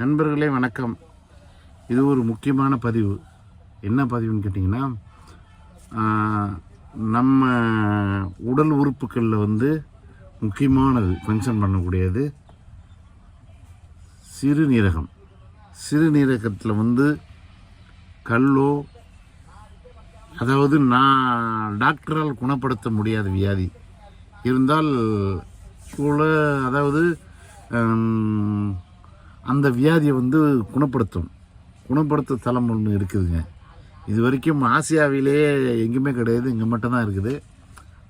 நண்பர்களே வணக்கம். இது ஒரு முக்கியமான பதிவு. என்ன பதிவுன்னு கேட்டிங்கன்னா நம்ம உடல் உறுப்புகளில் வந்து முக்கியமானது ஃபங்க்ஷன் பண்ணக்கூடியது சிறுநீரகம். சிறுநீரகத்தில் வந்து கல்லோ அதாவது நான் டாக்டரால் குணப்படுத்த முடியாத வியாதி. இருந்தால் கூட அதாவது அந்த வியாதியை வந்து குணப்படுத்தும். குணப்படுத்த தலம் ஒன்று இருக்குதுங்க. இது வரைக்கும் ஆசியாவிலேயே எங்கேயுமே கிடையாது இங்கே மட்டும்தான் இருக்குது.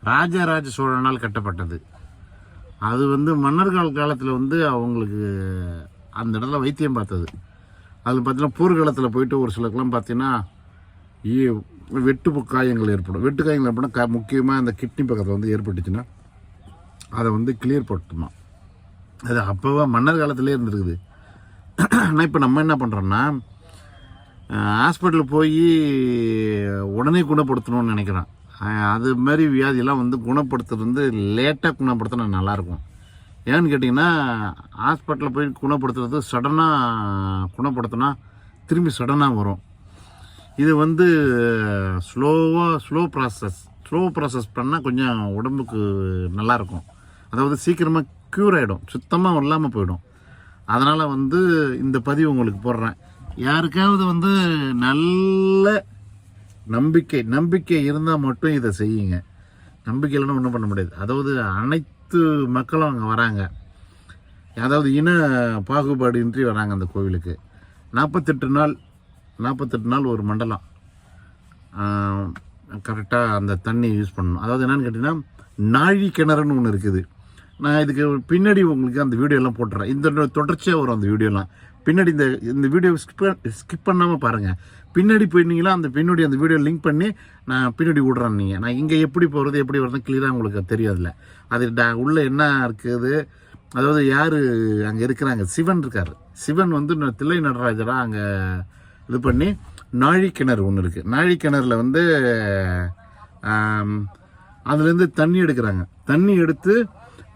ராஜராஜ சோழனால் கட்டப்பட்டது. அது வந்து மன்னர்கள் காலத்தில் வந்து அவங்களுக்கு அந்த இடத்துல வைத்தியம் பார்த்தது. அதில் பார்த்தீங்கன்னா போர்க்காலத்தில் போயிட்டு ஒரு சிலக்கெல்லாம் பார்த்தீங்கன்னா வெட்டு காயங்கள் ஏற்படும். வெட்டு காயங்கள் ஏற்படும் க முக்கியமாக அந்த கிட்னி பக்கத்தில் வந்து ஏற்பட்டுச்சுன்னா அதை வந்து கிளியர் பண்ணணுமா. அது அப்போவா மன்னர் காலத்திலே இருந்திருக்குது. ஆனால் இப்போ நம்ம என்ன பண்ணுறோன்னா ஹாஸ்பிட்டலில் போய் உடனே குணப்படுத்தணும்னு நினைக்கிறேன். அது மாதிரி வியாதியெல்லாம் வந்து குணப்படுத்துறது வந்து லேட்டாக குணப்படுத்தினா நல்லாயிருக்கும் ஏன்னு கேட்டிங்கன்னா ஹாஸ்பிட்டலில் போய் குணப்படுத்துறது சடனாக குணப்படுத்தினா திரும்பி சடனாக வரும். இது வந்து ஸ்லோவாக ஸ்லோ ப்ராசஸ் ஸ்லோ ப்ராசஸ் பண்ணால் கொஞ்சம் உடம்புக்கு நல்லாயிருக்கும் அதாவது சீக்கிரமாக க்யூர் ஆகிடும் சுத்தமாக இல்லாமல் போயிடும். அதனால் வந்து இந்த பதிவு உங்களுக்கு போடுறேன். யாருக்காவது வந்து நல்ல நம்பிக்கை நம்பிக்கை இருந்தால் மட்டும் இதை செய்யுங்க. நம்பிக்கை இல்லைன்னா ஒன்றும் பண்ண முடியாது. அதாவது அனைத்து மக்களும் அங்கே வராங்க. அதாவது இன பாகுபாடின்றி வராங்க அந்த கோவிலுக்கு. நாற்பத்தெட்டு நாள் நாற்பத்தெட்டு நாள் ஒரு மண்டலம். கரெக்டாக அந்த தண்ணி யூஸ் பண்ணணும். அதாவது என்னென்னு கேட்டிங்கன்னா நாழி கிணறுன்னு ஒன்று இருக்குது. நான் இதுக்கு பின்னாடி உங்களுக்கு அந்த வீடியோலாம் போட்டுறேன். இந்த தொடர்ச்சியாக வரும் அந்த வீடியோலாம் பின்னாடி இந்த இந்த வீடியோ ஸ்கிப் ஸ்கிப் பண்ணாமல் பாருங்கள் பின்னாடி போயிருந்தீங்களா அந்த பின்னாடி அந்த வீடியோ லிங்க் பண்ணி நான் பின்னாடி விடுறேன் நீங்கள் நான் இங்கே எப்படி போகிறது எப்படி வர்றது கிளியராக உங்களுக்கு தெரியாதுல்ல. அது டா- உள்ளே என்ன இருக்குது? அதாவது யார் அங்கே இருக்கிறாங்க? சிவன் இருக்கார். சிவன் வந்து தில்லை நடராஜராக அங்கே இது பண்ணி நாழி கிணறு ஒன்று இருக்குது நாழி கிணறுல வந்து அதுலேருந்து தண்ணி எடுக்கிறாங்க. தண்ணி எடுத்து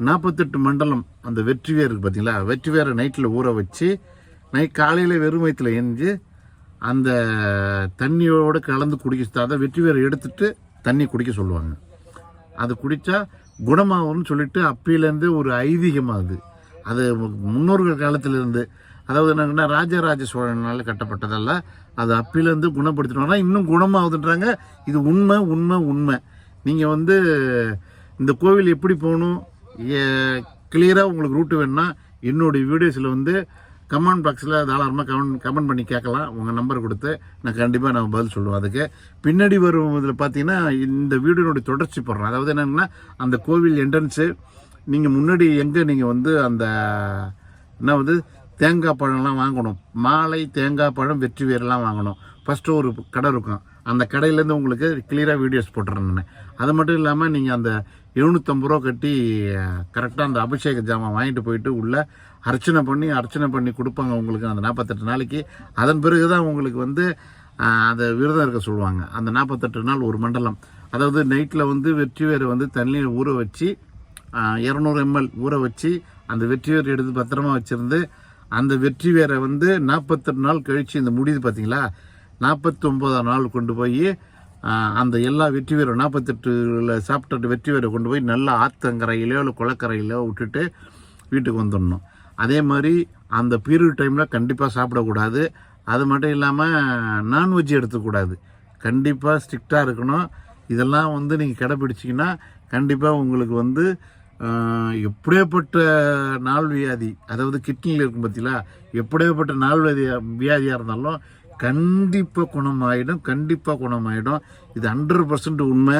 நாற்பத்தெட்டு மண்டலம் அந்த வெற்றி வேர் பார்த்தீங்களா வெற்றி வேரை நைட்டில் ஊற வச்சு நைட் காலையில் வெறும் வயிற்றுல எரிஞ்சு அந்த தண்ணியோடு கலந்து குடிக்க அதை வெற்றி வேரை எடுத்துட்டு தண்ணி குடிக்க சொல்லுவாங்க. அது குடித்தா குணமாகும்னு சொல்லிட்டு அப்பிலேருந்து ஒரு ஐதீகமாகுது. அது முன்னோர்கள் காலத்திலேருந்து அதாவது என்னன்னா ராஜராஜ சோழனால் கட்டப்பட்டதல்ல அது அப்பிலேருந்து குணப்படுத்தினோம்னா இன்னும் குணமாகுதுன்றாங்க. இது உண்மை உண்மை உண்மை. நீங்கள் வந்து இந்த கோவில் எப்படி போகணும்? கிளியராக உங்களுக்கு ரூட்டு வேணும்னா என்னுடைய வீடியோஸில் வந்து கமெண்ட் பாக்ஸில் தாராளமாக கமெண்ட் கமெண்ட் பண்ணி கேட்கலாம். உங்கள் நம்பர் கொடுத்து நான் கண்டிப்பாக நான் பதில் சொல்லுவேன் அதுக்கு. பின்னாடி வரும் இதில் பார்த்தீங்கன்னா இந்த வீடியோனுடைய தொடர்ச்சி போடுறேன். அதாவது என்னென்னா அந்த கோவில் என்ட்ரன்ஸு நீங்கள் முன்னாடி எங்கே நீங்கள் வந்து அந்த என்ன வந்து தேங்காய் பழம்லாம் வாங்கணும். மாலை தேங்காய் பழம் வெற்றி வேர்லாம் வாங்கணும். ஃபஸ்ட்டு ஒரு கடை இருக்கும். அந்த கடையிலேருந்து உங்களுக்கு கிளியராக வீடியோஸ் போட்டுறேன் அது மட்டும் இல்லாமல் நீங்கள் அந்த எழுநூற்றம்பது ரூபா கட்டி கரெக்டாக அந்த அபிஷேக ஜாமான் வாங்கிட்டு போயிட்டு உள்ளே அர்ச்சனை பண்ணி அர்ச்சனை பண்ணி கொடுப்பாங்க உங்களுக்கு அந்த நாற்பத்தெட்டு நாளைக்கு. அதன் பிறகு தான் உங்களுக்கு வந்து அந்த விரதம் இருக்க சொல்லுவாங்க. அந்த நாற்பத்தெட்டு நாள் ஒரு மண்டலம். அதாவது நைட்டில் வந்து வெற்றி வேரை வந்து தண்ணியில் ஊற வச்சு இரநூறு எம்எல் ஊற வச்சு அந்த வெற்றி வேர் எடுத்து பத்திரமா வச்சுருந்து அந்த வெற்றி வேரை வந்து நாற்பத்தெட்டு நாள் கழித்து இந்த முடியுது பார்த்தீங்களா நாற்பத்தி ஒம்போதாம் நாள் கொண்டு போய் அந்த எல்லா வெற்றி வீரம் நாற்பத்தெட்டுல சாப்பிட்ட வெற்றி வேரை கொண்டு போய் நல்லா ஆத்தங்கரையிலோ இல்லை குளக்கரையிலையோ விட்டுட்டு வீட்டுக்கு வந்துடணும். அதே மாதிரி அந்த பீரியட் டைமில் கண்டிப்பாக சாப்பிடக்கூடாது. அது மட்டும் இல்லாமல் நான்வெஜ் எடுத்துக்கூடாது. கண்டிப்பாக ஸ்ட்ரிக்டாக இருக்கணும். இதெல்லாம் வந்து நீங்கள் கடைப்பிடிச்சிங்கன்னா கண்டிப்பாக உங்களுக்கு வந்து எப்படியாப்பட்ட நாள் வியாதி அதாவது கிட்னியில் இருக்கும் பார்த்தீங்களா எப்படியாப்பட்ட நாள் வியாதி வியாதியாக இருந்தாலும் கண்டிப்பாக குணமாயிடும் கண்டிப்பாக குணமாயிடும். இது ஹண்ட்ரட் பர்சன்ட் உண்மை.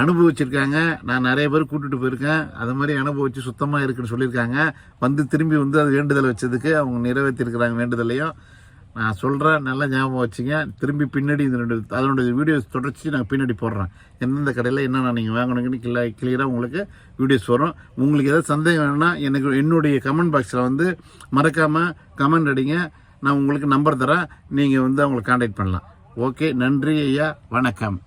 அனுபவிச்சிருக்காங்க. நான் நிறைய பேர் கூட்டிட்டு போயிருக்கேன். அது மாதிரி அனுபவிச்சு சுத்தமாக இருக்குன்னு சொல்லியிருக்காங்க. வந்து திரும்பி வந்து அது வேண்டுதலை வச்சதுக்கு அவங்க நிறைவேற்றிருக்கிறாங்க வேண்டுதலையும். நான் சொல்கிறேன் நல்லா ஞாபகம் வச்சுங்க. திரும்பி பின்னாடி இந்த ரெண்டு அதனுடைய வீடியோஸ் தொடர்ச்சி நான் பின்னாடி போடுறேன். எந்தெந்த கடையில் என்னென்ன நீங்கள் வாங்கணுங்கன்னு கிளா கிளியராக உங்களுக்கு வீடியோஸ் வரும். உங்களுக்கு ஏதாவது சந்தேகம் வேணும்னா எனக்கு என்னுடைய கமெண்ட் பாக்ஸில் வந்து மறக்காமல் கமெண்ட் அடிங்க. நான் உங்களுக்கு நம்பர் தரேன். நீங்கள் வந்து அவங்களை காண்டாக்ட் பண்ணலாம். ஓகே நன்றி ஐயா வணக்கம்.